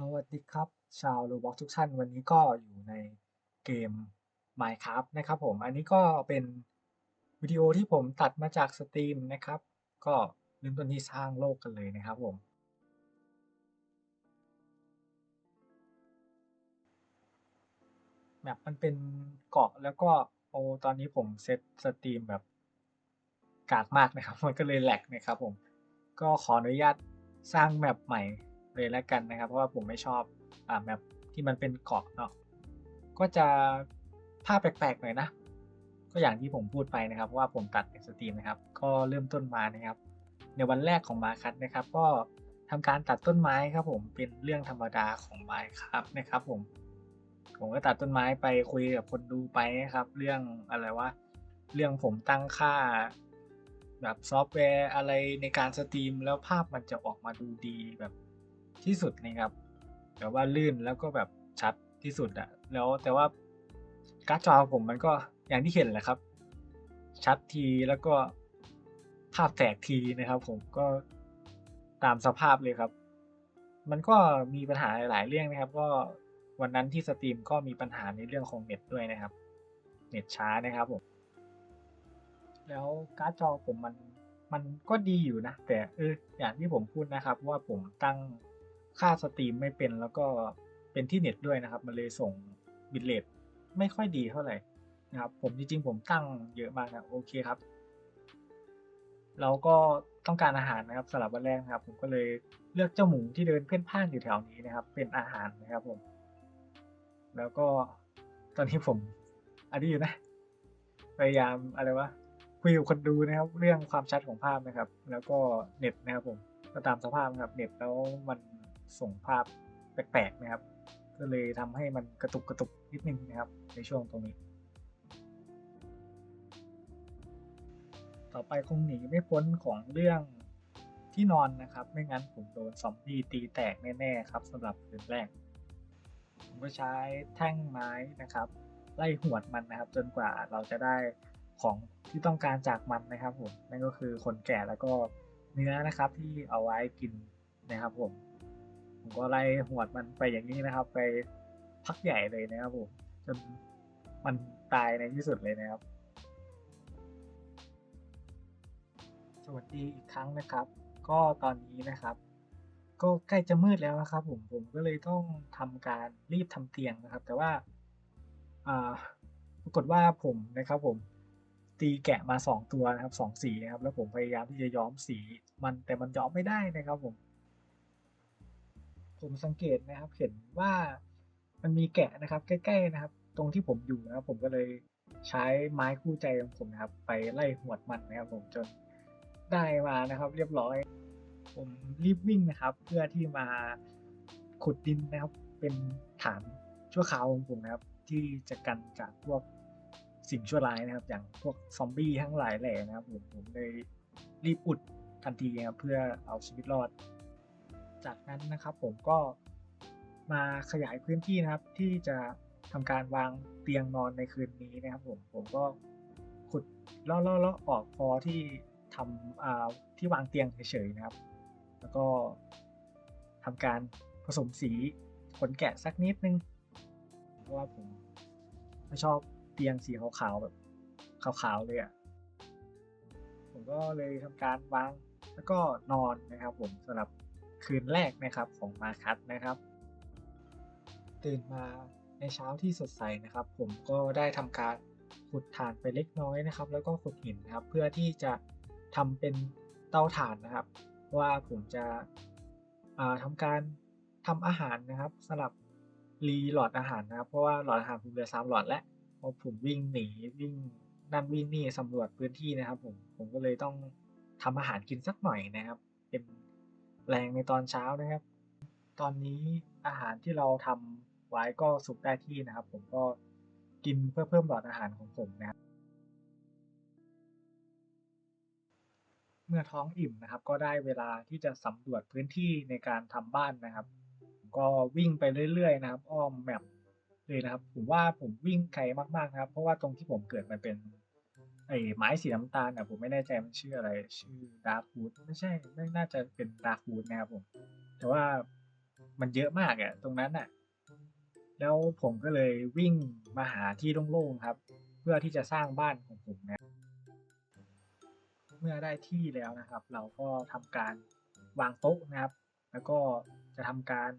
สวัสดีครับ ชาว Roblox ทุกท่าน วันนี้ก็อยู่ในเกม Minecraft นะครับผม อันนี้ก็เป็นวิดีโอที่ผมตัดมาจากสตรีมนะครับ ก็เริ่มต้นที่สร้างโลกกันเลยนะครับผม แมปมันเป็นเกาะแล้วก็โอตอนนี้ผมเซตสตรีมแบบกากมากนะครับ มันก็เลยแหลกนะครับผม ก็ขออนุญาตสร้างแมปใหม่ เลยแล้วกันนะครับ เพราะว่าผมไม่ชอบอ่าแมปที่มันเป็นเกาะเนาะก็จะภาพแปลกๆหน่อยนะ ก็อย่างที่ผมพูดไปนะครับว่าผมตัดในสตรีมนะครับ ก็เริ่มต้นมานะครับ ในวันแรกของมาคัทนะครับ ก็ทำการตัดต้นไม้ครับผมเป็นเรื่องธรรมดาของไม้ครับนะครับ ผม ผมก็ตัดต้นไม้ไปคุยกับคนดูไปนะครับ เรื่องอะไรวะเรื่องผมตั้งค่า แบบซอฟต์แวร์อะไรในการสตรีมแล้วภาพมันจะออกมาดูดีแบบ ที่สุดนะครับแบบว่าลื่นแล้วก็แบบชัดที่สุดอะแล้วแต่ว่าการ์ดจอผมมันก็อย่างที่เห็นแหละครับ ชัดทีแล้วก็ภาพแตกทีนะครับ ผมก็ตามสภาพเลยครับ มันก็มีปัญหาหลายๆเรื่องนะครับ ก็วันนั้นที่สตรีมก็มีปัญหาในเรื่องของเน็ตด้วยนะครับ เน็ตช้านะครับผมแล้วการ์ดจอผมมันมันก็ดีอยู่นะ แต่เอออย่างที่ผมพูดนะครับ ว่าผมตั้ง ค่าสตรีมไม่เป็นแล้วก็เป็นที่เน็ตด้วยนะครับ มันเลยส่งบิตเรทไม่ค่อยดีเท่าไหร่นะครับ ผมจริงๆ ผมตั้งเยอะมากนะโอเคครับ เราก็ต้องการอาหารนะครับสำหรับวันแรกนะครับ ผมก็เลยเลือกเจ้าหมูที่เดินเพ่นพ่านอยู่แถวนี้นะครับ เป็นอาหารนะครับผม แล้วก็ตอนนี้ผมอันนี้อยู่นะ พยายามอะไรวะคุยกับคนดูนะครับ เรื่องความชัดของภาพนะครับ แล้วก็เน็ตนะครับผมก็ตามสภาพนะครับเน็ตแล้วมัน ส่งภาพแปลกๆนะครับ ก็เลยทำให้มันกระตุกกระตุกนิดนึงนะครับ ในช่วงตรงนี้ ต่อไปคงหนีไม่พ้นของเรื่องที่นอนนะครับ ไม่งั้นผมโดนซอมบี้ตีแตกแน่ๆครับสำหรับคืนแรก ผมก็ใช้แท่งไม้นะครับ ไล่หวดมันนะครับ จนกว่าเราจะได้ของที่ต้องการจากมันนะครับผมนั่นก็คือคนแก่แล้วก็เนื้อนะครับที่เอาไว้กินนะครับผม ผมก็ไล่หวดมันไปอย่างนี้นะครับ ไปพักใหญ่เลยนะครับผมจนมันตายในที่สุดเลยนะครับ สวัสดีอีกครั้งนะครับ ก็ตอนนี้นะครับ ก็ใกล้จะมืดแล้วนะครับ ผมผมก็เลยต้องทำการรีบทำเตียงนะครับ แต่ว่าปรากฏว่าผมนะครับ ผมตีแกะมาสองตัวนะครับสองสีนะครับ แล้วผมพยายามที่จะย้อมสีมันแต่มันย้อมไม่ได้นะครับ ผม ผมสังเกตนะครับ เห็นว่ามันมีแกะนะครับ ใกล้ๆนะครับ ตรงที่ผมอยู่นะครับผมก็เลยใช้ไม้คู่ใจของผมนะครับ ไปไล่หวดมันนะครับ ผมจนได้มานะครับ เรียบร้อย ผมรีบวิ่งนะครับ เพื่อที่มาขุดดินนะครับ เป็นฐานชั่วคราวของผมนะครับ ที่จะกันจากพวกสิ่งชั่วร้ายนะครับ อย่างพวกซอมบี้ทั้งหลายแหล่นะครับผมผมเลยรีบอุดทันทีนะครับเพื่อเอาชีวิตรอด จากนั้นนะครับผมก็มาขยายพื้นที่นะครับ ที่จะทำการวางเตียงนอนในคืนนี้นะครับผมผมก็ขุดเลาะเลาะเลาะออกพอที่ทำที่วางเตียงเฉยๆนะครับ แล้วก็ทำการผสมสีขนแกะสักนิดนึง เพราะว่าผมไม่ชอบเตียงสีขาวๆแบบขาวๆเลยอะ่ะผมก็เลยทำการวางแล้วก็นอนนะครับผมสำหรับ คืนแรกนะครับของมาคัตนะครับ ตื่นมาในเช้าที่สดใสนะครับ ผมก็ได้ทำการขุดถ่านไปเล็กน้อยนะครับ แล้วก็ขุดหินนะครับ เพื่อที่จะทำเป็นเตาถ่านนะครับ ว่าผมจะทำการทำอาหารนะครับสำหรับรีหลอดอาหารนะครับเพราะว่าหลอดอาหารผมเหลือสามหลอดแล้วพราะผมวิ่งหนีวิ่งนั่นวิ่งนี่สำรวจพื้นที่นะครับ ผมผมก็เลยต้องทำอาหารกินสักหน่อยนะครับ เป็น แรงในตอนเช้านะครับ ตอนนี้อาหารที่เราทำไว้ก็สุกได้ที่นะครับ ผมก็กินเพื่อเพิ่มหลอดอาหารของผมนะครับเมื่อท้องอิ่มนะครับ ก็ได้เวลาที่จะสำรวจพื้นที่ในการทำบ้านนะครับ ก็วิ่งไปเรื่อยๆนะครับ อ้อมแมปเลยนะครับ ผมว่าผมวิ่งไกลมากๆนะครับ เพราะว่าตรงที่ผมเกิดมันเป็น ไอ้ไม้สีน้ำตาลนะผมไม่แน่ใจมันชื่ออะไร ชื่อดาร์ควูดไม่ใช่ไม่น่าจะเป็นดาร์ควูดนะครับผม แต่ว่ามันเยอะมากอะตรงนั้นน่ะแล้วผมก็เลยวิ่งมาหาที่โล่งๆครับ เพื่อที่จะสร้างบ้านของผมนี่ยเมื่อได้ที่แล้วนะครับ เราก็ทำการวางโต๊ะนะครับ แล้วก็จะทำการ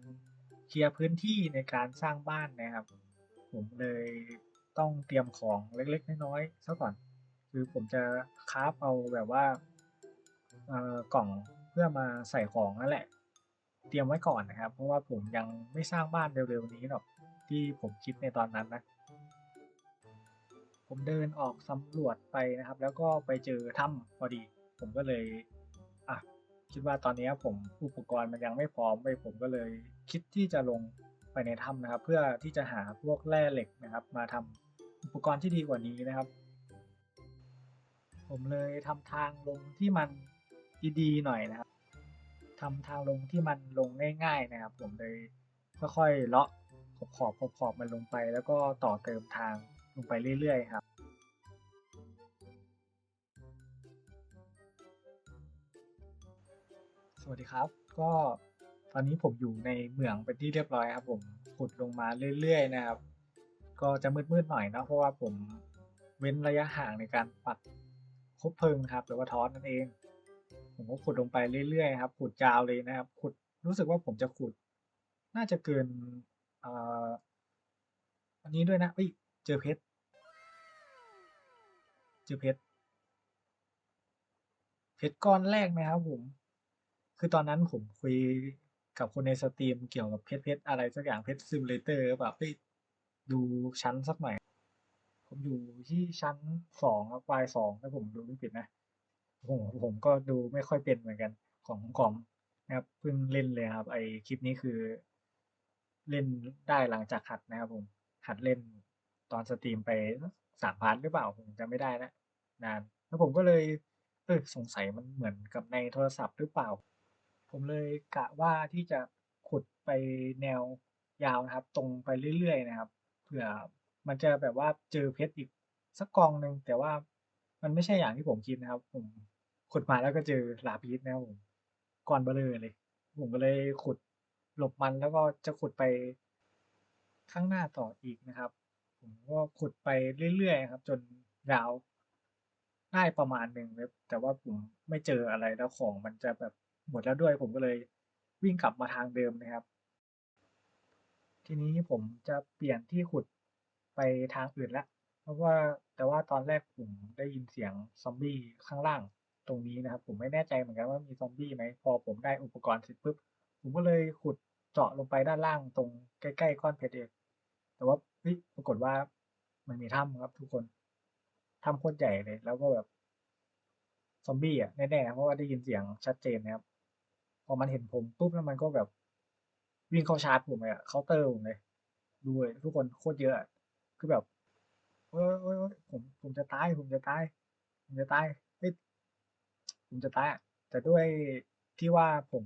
เคลียร์พื้นที่ในการสร้างบ้านนะครับ ผมเลยต้องเตรียมของเล็กๆน้อยๆซะก่อน คือผมจะคราฟเอาแบบว่ากล่องเพื่อมาใส่ของนั่นแหละ เตรียมไว้ก่อนนะครับ เพราะว่าผมยังไม่สร้างบ้านเร็วๆนี้หรอกที่ผมคิดในตอนนั้นนะผมเดินออกสำรวจไปนะครับ แล้วก็ไปเจอถ้ำพอดี ผมก็เลยอะคิดว่าตอนนี้ผมอุปกรณ์มันยังไม่พร้อมไปผมก็เลยคิดที่จะลงไปในถ้ำนะครับ เพื่อที่จะหาพวกแร่เหล็กนะครับ มาทำอุปกรณ์ที่ดีกว่านี้นะครับ ผมเลยทำทางลงที่มันดีๆหน่อยนะครับทำทางลงที่มันลงง่ายๆนะครับ ผมเลยค่อยๆเลาะขอบขอบขอบขอบมันลงไป แล้วก็ต่อเติมทางลงไปเรื่อยๆครับสวัสดีครับ ก็ตอนนี้ผมอยู่ในเหมืองเป็นที่เรียบร้อยครับ ผมขุดลงมาเรื่อย ๆ นะครับ ก็จะมืดๆหน่อยนะเพราะว่าผมเว้นระยะห่างในการปัก คบเพลิงนะครับหรือว่าทอสนั่นเอง ผมก็ขุดลงไปเรื่อยๆครับขุดยาวเลยนะครับ ขุดรู้สึกว่าผมจะขุด น่าจะเกินอันนี้ด้วยนะเอ้ยเจอเพชรเจอเพชรเพชรก้อนแรกนะครับผม คือตอนนั้นผมคุยกับคนในสตรีมเกี่ยวกับเพชรเพชรอะไรสักอย่างเพชรซิมูเลเตอร์แบบไปดูชั้นสักหน่อย ผมอยู่ที่ชั้นสองครับวายสองถ้าผมดูไม่ผิดนะผมผมก็ดูไม่ค่อยเป็นเหมือนกันของคอมนะครับเพิ่งเล่นเลยครับ ไอคลิปนี้คือ เล่นได้หลังจากหัดนะครับผมหัดเล่นตอนสตรีมไปสามพาร์ทหรือเปล่าผมจำไม่ได้นะนาน แล้วผมก็เลยเออสงสัยมันเหมือนกับในโทรศัพท์หรือเปล่า ผมเลยกะว่าที่จะขุดไปแนวยาวนะครับ ตรงไปเรื่อยๆนะครับ เผื่อ มันจะแบบว่าเจอเพชรอีกสักกองหนึ่งแต่ว่ามันไม่ใช่อย่างที่ผมคิดนะครับ ผมขุดมาแล้วก็เจอลาพีสนะครับผมก้อนเบลอเลย ผมก็เลยขุดหลบมันแล้วก็จะขุดไปข้างหน้าต่ออีกนะครับ ผมก็ขุดไปเรื่อยๆครับ จนยาวได้ประมาณหนึ่งเลยแต่ว่าผมไม่เจออะไรแล้วของมันจะแบบหมดแล้วด้วย ผมก็เลยวิ่งกลับมาทางเดิมนะครับ ทีนี้ผมจะเปลี่ยนที่ขุด ไปทางอื่นและเพราะว่าแต่ว่าตอนแรกผมได้ยินเสียงซอมบี้ข้างล่างตรงนี้นะครับ ผมไม่แน่ใจเหมือนกันว่ามีซอมบี้ไหมพอผมได้อุปกรณ์เสร็จปุ๊บผมก็เลยขุดเจาะลงไปด้านล่างตรงใกล้ๆก้อนเพชรเองแต่ว่าปรากฏว่ามันมีถ้ำครับทุกคนถ้ำโคตรใหญ่เลย แล้วก็แบบซอมบี้อะแน่ๆเพราะว่าได้ยินเสียงชัดเจนนะครับ พอมันเห็นผมปุ๊บแล้วมันก็แบบวิ่งเข้าชาร์จผมเลยอะเคาน์เตอร์ผมเลยดูเลยทุกคนโคตรเยอะ คือแบบโอ้ยโอ้ยโอ้ยผมผมจะตาย ผมจะตาย ผมจะตายเฮ้ยผมจะตายอะแต่ด้วยที่ว่าผม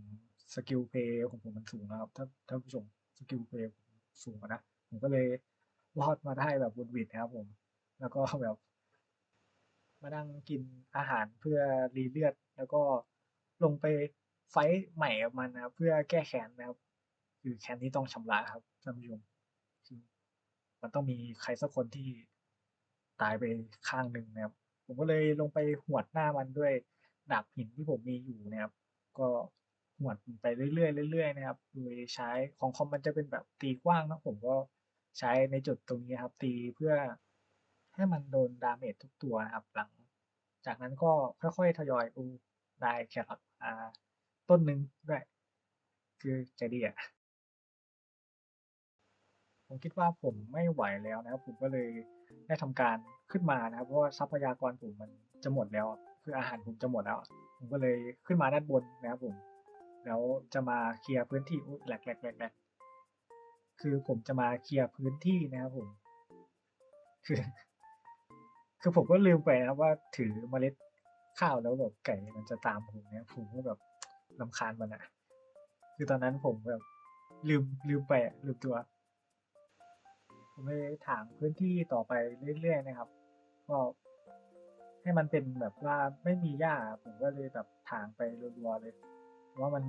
สกิลเพย์ของผมมันสูงนะครับถ้าถ้าผู้ชมสกิลเพย์สูงนะผมก็เลยรอดมาได้แบบบุญวิดนะครับผม แล้วก็แบบมานั่งกินอาหารเพื่อรีเลือด แล้วก็ลงไปไฟท์ใหม่กับมันนะเพื่อแก้แค้นนะครับคือแค้นที่ต้องชำระครับท่านผู้ชม มันต้องมีใครสักคนที่ตายไปข้างหนึ่งนะครับ ผมก็เลยลงไปหวดหน้ามันด้วยดาบหินที่ผมมีอยู่นะครับ ก็หวดไปเรื่อยๆเรื่อยๆนะครับ โดยใช้ของคอมมันจะเป็นแบบตีกว้างนะผมก็ใช้ในจุดตรงนี้ครับ ตีเพื่อให้มันโดนดาเมจทุกตัวนะครับ หลัง จากนั้นก็ค่อยๆทยอยอูได้แครอทมาต้นหนึ่งด้วย คือใจดีอะ ผมคิดว่าผมไม่ไหวแล้วนะครับผมก็เลยได้ทำการขึ้นมานะครับ เพราะว่าทรัพยากรผมมันจะหมดแล้ว คืออาหารผมจะหมดแล้ว ผมก็เลยขึ้นมาด้านบนนะครับผม แล้วจะมาเคลียร์พื้นที่อุ๊ยแหลกแหลกแหลกแหลกคือผมจะมาเคลียร์พื้นที่นะครับผม คือ คือผมก็ลืมไปนะครับว่าถือเมล็ดข้าวแล้วแบบไก่มันจะตามผมเนี่ยผมก็แบบลำคาญมันอะคือตอนนั้นผมแบบลืมลืมไปลืมตัว ผมเลยถางพื้นที่ต่อไปเรื่อยๆนะครับ ก็ให้มันเป็นแบบว่าไม่มีหญ้าผมก็เลยแบบถางไปรัวๆเลยว่ามัน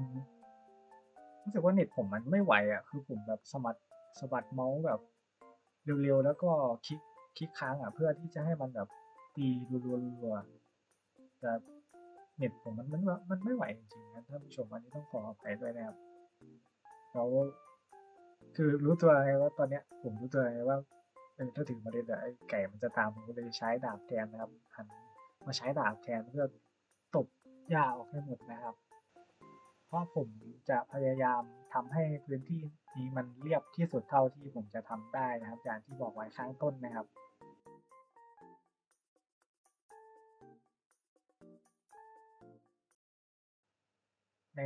รู้สึกว่าเน็ตผมมันไม่ไหวอะคือผมแบบสมัดสบัดเมาส์แบบเร็วๆแล้วก็คลิกคลิกค้างอะเพื่อที่จะให้มันแบบตีรัวๆแต่เน็ตผมมันมันมันไม่ไหวจริงๆนะท่านผู้ชมอันนี้ต้องขออภัยด้วยนะครับแล้ว คือรู้ตัวไงว่าตอนเนี้ย ผมรู้ตัวไงว่าเออถ้าถึงเมล็ดอะไอ้ไก่มันจะตามผมก็เลยใช้ดาบแทนนะครับหันมาใช้ดาบแทนเพื่อตบหญ้าออกให้หมดนะครับ เพราะผมจะพยายามทำให้พื้นที่นี้มันเรียบที่สุดเท่าที่ผมจะทำได้นะครับ อย่างที่บอกไว้ข้างต้นนะครับ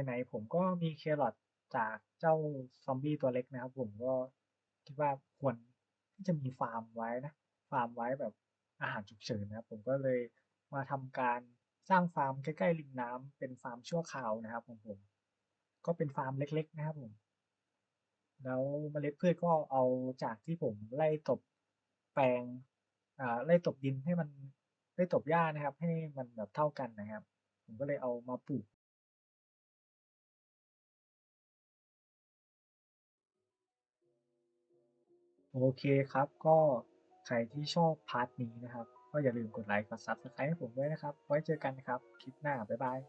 ไหนๆผมก็มีแครอท จากเจ้าซอมบี้ตัวเล็กนะครับ ผมก็คิดว่าควรที่จะมีฟาร์มไว้นะ ฟาร์มไว้แบบอาหารฉุกเฉินนะครับ ผมก็เลยมาทำการสร้างฟาร์มใกล้ๆริมน้ำเป็นฟาร์มชั่วคราวนะครับของผม ก็เป็นฟาร์มเล็ก ๆ นะครับผม แล้วเมล็ดพืชก็เอาจากที่ผมไล่ตบแปลงอ่าไล่ตบดินให้มันไล่ตบหญ้านะครับ ให้มันแบบเท่ากันนะครับ ผมก็เลยเอามาปลูก โอเคครับ ก็ใครที่ชอบพาร์ทนี้นะครับ ก็อย่าลืมกดไลค์กด Subscribe ให้ผมด้วยนะครับ ไว้เจอกันครับ คลิปหน้า บ๊ายบาย